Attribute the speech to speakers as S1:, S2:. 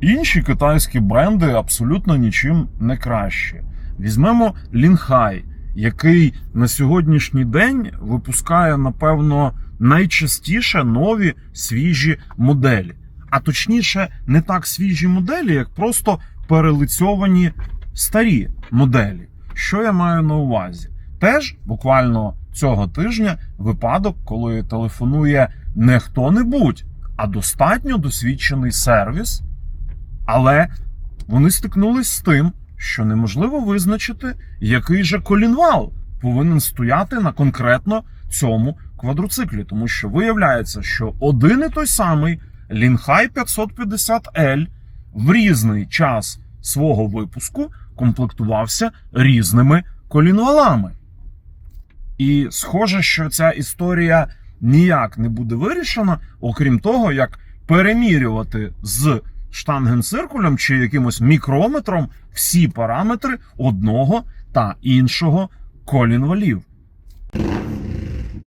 S1: Інші китайські бренди абсолютно нічим не кращі. Візьмемо Лінхай, який на сьогоднішній день випускає, напевно, найчастіше нові свіжі моделі. А точніше, не так свіжі моделі, як просто перелицьовані старі моделі. Що я маю на увазі? Теж буквально цього тижня випадок, коли телефонує не хто-небудь, а достатньо досвідчений сервіс, але вони стикнулись з тим, що неможливо визначити, який же колінвал повинен стояти на конкретно цьому квадроциклі, тому що виявляється, що один і той самий Лінхай 550L в різний час свого випуску комплектувався різними колінвалами. І схоже, що ця історія ніяк не буде вирішена, окрім того, як перемірювати з штангенциркулем чи якимось мікрометром всі параметри одного та іншого колінвалів.